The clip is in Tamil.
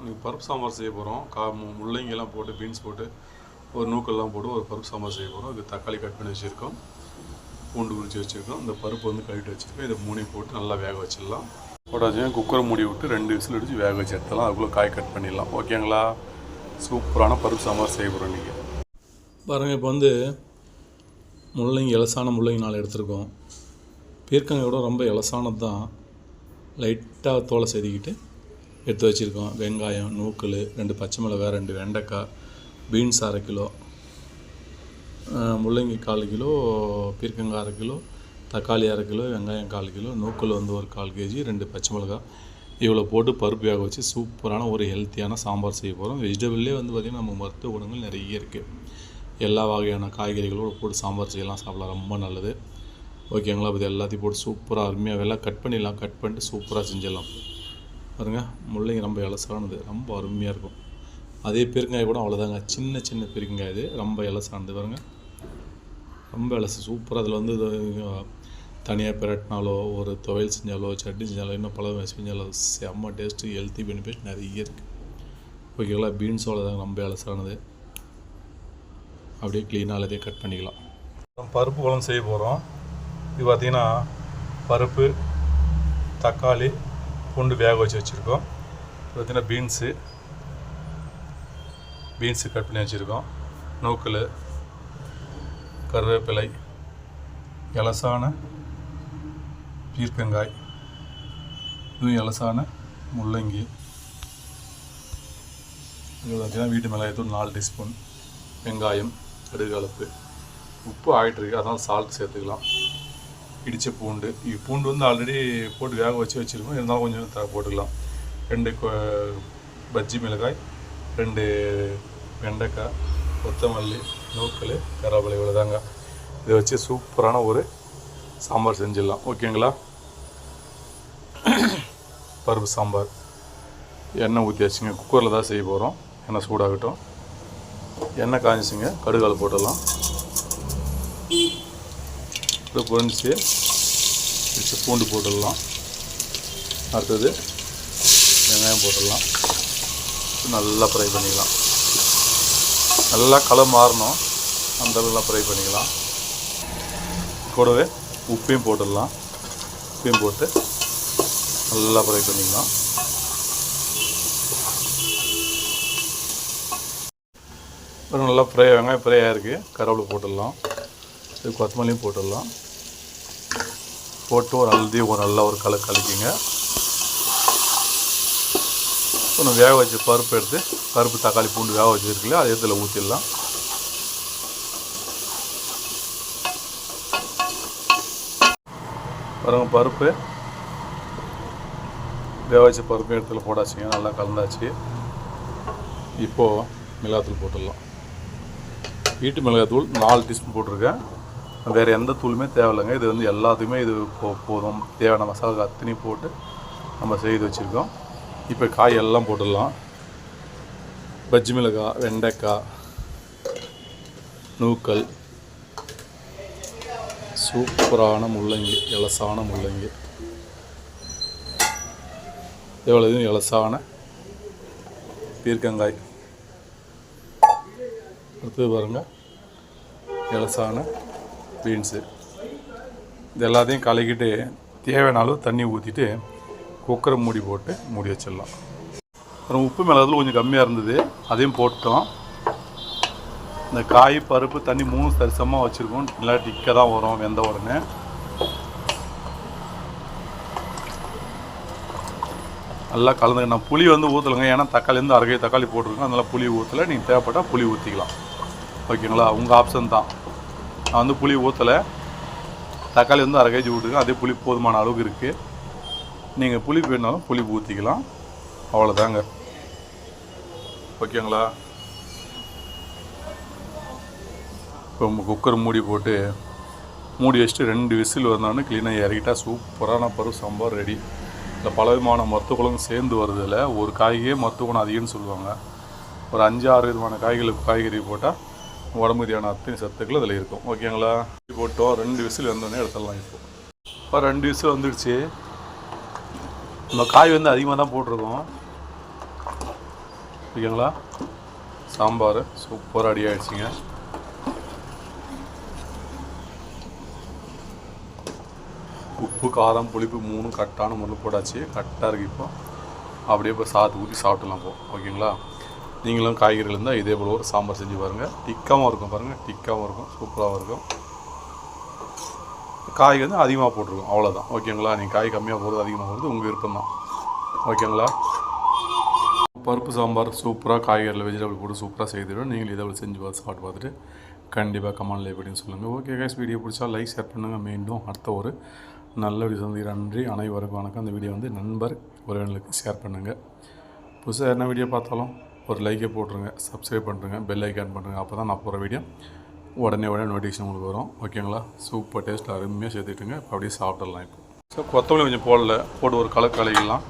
இன்னைக்கு பருப்பு சாம்பார் செய்ய போகிறோம் கா முள்ளங்கிலாம் முள்ளங்கியெல்லாம் போட்டு பீன்ஸ் போட்டு ஒரு நூக்கெல்லாம் போட்டு ஒரு பருப்பு சாம்பார் செய்ய போகிறோம் இது தக்காளி கட் பண்ணி வச்சுருக்கோம். பூண்டு உரிச்சு வச்சுருக்கோம். இந்த பருப்பு வந்து கழுவிட்டு வச்சுருக்கோம். இதை மூணையும் போட்டு நல்லா வேக வச்சிடலாம். போட்டாச்சும் குக்கரை மூடி விட்டு ரெண்டு விசில் அடித்து வேக வச்சு எடுத்துலாம் அதுக்குள்ளே காய் கட் பண்ணிடலாம். ஓகேங்களா சூப்பரான பருப்பு சாம்பார் செய்ய போகிறோம் இன்றைக்கி பாருங்கள் இப்போ வந்து முள்ளங்கி இலசான முள்ளங்கி நாலு எடுத்திருக்கோம். பீர்க்கங்காய் கூட ரொம்ப இலசானது தான் லைட்டாக தோலை செதுக்கிட்டு எடுத்து வச்சுருக்கோம். வெங்காயம் நூக்கல் ரெண்டு பச்சை மிளகாய் ரெண்டு வெண்டைக்காய் பீன்ஸ் அரை கிலோ முள்ளங்கி கால் கிலோ பீர்க்கங்காய் அரை கிலோ தக்காளி அரை கிலோ வெங்காயம் கால் கிலோ நூக்கல் வந்து ஒரு கால் கேஜி ரெண்டு பச்சை மிளகாய். இவ்வளோ போட்டு பருப்பு வேக வச்சு சூப்பரான ஒரு ஹெல்த்தியான சாம்பார் செய்ய போகிறோம் வெஜிடபிள்லேயே வந்து பார்த்திங்கன்னா நம்ம மருத்துவ குணங்கள் நிறைய இருக்குது எல்லா வகையான காய்கறிகளோடு போட்டு சாம்பார் செய்யலாம் சாப்பிடலாம் ரொம்ப நல்லது. ஓகேங்களா? இது எல்லாத்தையும் போட்டு சூப்பராக அருமையாக எல்லாம் கட் பண்ணிடலாம். கட் பண்ணிட்டு சூப்பராக செஞ்சிடலாம். பாருங்கள் முள்ளங்கி ரொம்ப இலசானது ரொம்ப அருமையாக இருக்கும். அதே பெருங்காய் கூட அவ்வளோதாங்க சின்ன சின்ன பெருங்காய் இது ரொம்ப இலசானது பாருங்கள் ரொம்ப இலசு சூப்பராக அதில் வந்து தனியாக பிரட்டினாலோ ஒரு துவையல் செஞ்சாலோ சட்னி செஞ்சாலோ இன்னும் பல செஞ்சாலோ செம்ம டேஸ்ட்டு ஹெல்த்தி பெனிஃபிட் நிறைய இருக்குது ஓகேங்களா பீன்ஸ் அவ்வளோதாங்க ரொம்ப இலசானது. அப்படியே க்ளீனாக அதே கட் பண்ணிக்கலாம். பருப்பு குழம்பு செய்ய போகிறோம் இது பார்த்திங்கன்னா பருப்பு தக்காளி பூண்டு வேக வச்சு வச்சுருக்கோம். பார்த்திங்கன்னா பீன்ஸு பீன்ஸு கட் பண்ணி வச்சுருக்கோம். நூக்கல் கருவேப்பிலை இலசான பீர்க்கங்காய் இதுவும் இலசான முள்ளங்கி. இது பார்த்திங்கன்னா வீட்டு மிளகாய்த்தூள் நாலு டீஸ்பூன் வெங்காயம் கடுகலப்பு உப்பு ஆகிட்டுருக்கு அதனால் சால்ட் சேர்த்துக்கலாம். இடித்த பூண்டு. பூண்டு வந்து ஆல்ரெடி போட்டு வேக வச்சு வச்சுருக்கோம். இருந்தாலும் கொஞ்சம் போட்டுக்கலாம். ரெண்டு பஜ்ஜி மிளகாய் ரெண்டு வெண்டைக்காய் கொத்தமல்லி நூக்கல் கருவேப்பிலை இவ்வளோதாங்க இதை வச்சு சூப்பரான ஒரு சாம்பார் செஞ்சிடலாம். ஓகேங்களா? பருப்பு சாம்பார். எண்ணெய் ஊற்றி வச்சுங்க குக்கரில் தான் செய்ய போகிறோம் எண்ணெய் சூடாகட்டும். எண்ணெய் காய்ச்சிங்க கடுகால் போட்டுடலாம். இப்போ பொரிஞ்சு வச்சு பூண்டு போட்டுடலாம். அடுத்தது வெங்காயம் போட்டுடலாம். நல்லா ஃப்ரை பண்ணிக்கலாம் நல்லா கலர் மாறணும். அந்தளவுலாம் ஃப்ரை பண்ணிக்கலாம் கூடவே உப்பையும் போட்டுடலாம். உப்பையும் போட்டு நல்லா ஃப்ரை பண்ணிக்கலாம் நல்லா ஃப்ரை வெங்காயம் ஃப்ரை ஆகிருக்கு கருவேப்பிலை போட்டுடலாம். இது கொத்தமல்லியும் போட்டுடலாம். போட்டு ஒரு அழுதி ஒரு நல்லா ஒரு கலர் கலக்கிங்க. ஒன்று வேக வச்ச பருப்பு எடுத்து பருப்பு தக்காளி பூண்டு வேக வச்சுருக்குல்ல அதே இடத்துல ஊற்றிடலாம் பாருங்க பருப்பு. வேக வச்ச பருப்பு இடத்துல போட்டாச்சுங்க நல்லா கலந்தாச்சு. இப்போது மிளகாத்தூள் போட்டுடலாம். வீட்டு மிளகாத்தூள் நாலு டீஸ்பூன் போட்டிருக்கேன். வேறு எந்த தூளுமே தேவையில்லைங்க. இது வந்து எல்லாத்துக்குமே இது போ போதும். தேவையான மசாலா அத்தனை போட்டு நம்ம செய்து வச்சுருக்கோம். இப்போ காய் எல்லாம் போட்டுடலாம். பஜ்ஜி மிளகாய் வெண்டைக்காய் நூக்கல் சூப்பரான முள்ளங்கி இலசான முள்ளங்கி. எவ்வளோ இதுவும் இலசான பீர்க்கங்காய். அடுத்தது பாருங்கள் இலசான பீன்ஸு. இது எல்லாத்தையும் கலக்கிட்டு தேவையான அளவு தண்ணி ஊற்றிட்டு குக்கரை மூடி போட்டு மூடி வச்சிடலாம். அப்புறம் உப்பு மிளகாத்தூள் கொஞ்சம் கம்மியாக இருந்தது அதையும் போட்டோம் இந்த காய் பருப்பு தண்ணி மூணு சரிசமாக வச்சுருக்கோம். நல்லா டிக்க தான் வரும் வெந்த உடனே. நல்லா கலந்துங்க நான் புளி வந்து ஊற்றலைங்க ஏன்னா தக்காளி வந்து தக்காளி போட்டிருக்கோம் அதனால் புளி ஊற்றலை நீங்கள் தேவைப்பட்டால் புளி ஊற்றிக்கலாம் ஓகேங்களா? உங்கள் ஆப்ஷன் தான். நான் வந்து புளி ஊற்றலை தக்காளி வந்து அரை கேஜி விட்டுருக்கேன் அதே புளி போதுமான அளவுக்கு இருக்குது நீங்கள் புளி வேணாலும் புளி ஊற்றிக்கலாம் அவ்வளோதாங்க ஓகேங்களா? இப்போ குக்கர் மூடி போட்டு மூடி வச்சுட்டு ரெண்டு விசில் வந்தோடனே க்ளீனாக இறக்கிட்டால் சூப்பரான பருப்பு சாம்பார் ரெடி இந்த பல விதமான மருத்துவ குணம் சேர்ந்து வருதில்ல ஒரு காய்கறியே மருத்துவ குணம் அதிகம்னு சொல்லுவாங்க. ஒரு அஞ்சு ஆறு விதமான காய்கள் காய்கறி போட்டால் உடம்பு தேவையான அத்தனை சத்துக்கள் அதில் இருக்கும். ஓகேங்களா? போட்டோம். ரெண்டு விசில் வந்தோடனே எடுத்துடலாம் இப்போ. இப்போ ரெண்டு விசில் வந்துடுச்சு. நம்ம காய் வந்து அதிகமாக தான் போட்டிருக்கோம். ஓகேங்களா? சாம்பார் சூப்பராக ரெடி ஆகிடுச்சிங்க உப்பு காரம் புளிப்பு மூணும் கரெக்டான முறையில் போட்டாச்சு. கரெக்டாக இருக்குது இப்போ. அப்படியே இப்போ சாத்து ஊற்றி சாப்பிட்டுலாம் போ ஓகேங்களா? நீங்களும் காய்கறிகள் இருந்தால் இதே போல் ஒரு சாம்பார் செஞ்சு பாருங்கள் டிக்காவும் இருக்கும் பாருங்கள் டிக்காவும் இருக்கும். சூப்பராகவும் இருக்கும். காய் வந்து அதிகமாக போட்டிருக்கோம். அவ்வளோதான் ஓகேங்களா? நீங்கள் காய் கம்மியாக போகிறது அதிகமாக போகிறது உங்கள் விருப்பம் தான் ஓகேங்களா? பருப்பு சாம்பார் சூப்பராக காய்கறியில் வெஜிடபிள் போட்டு சூப்பராக செய்திடும் நீங்கள் இதை செஞ்சு பார்த்து சாப்பிட்டு பார்த்துட்டு கண்டிப்பாக கமெண்ட்ல எப்படின்னு சொல்லுங்கள் ஓகே கைஸ் வீடியோ பிடிச்சா லைக் ஷேர் பண்ணுங்கள் மீண்டும் அடுத்த ஒரு நல்ல வீடியோ சந்தி நன்றி. அனைவருக்கும் வணக்கம். அந்த வீடியோ வந்து நண்பர் உறவினர்களுக்கு ஷேர் பண்ணுங்கள் புதுசாக என்ன வீடியோ பார்த்தாலும் ஒரு லைக்கை போட்டுருங்க சப்ஸ்கிரைப் பண்ணுறங்க பெல் ஐக்கான் பண்ணுறங்க அப்போ தான் நான் போகிற வீடியோ உடனே உடனே நோட்டிஃபிகேஷன் உங்களுக்கு வரும். ஓகேங்களா சூப்பர் டேஸ்ட் அருமையாக சேர்த்துட்டுங்க இப்போ அப்படியே சாப்பிட்றலாம் இப்போ. ஸோ கொத்தமல்லி கொஞ்சம் போடல. போட்டு ஒரு கலர் கலக்கிடலாம்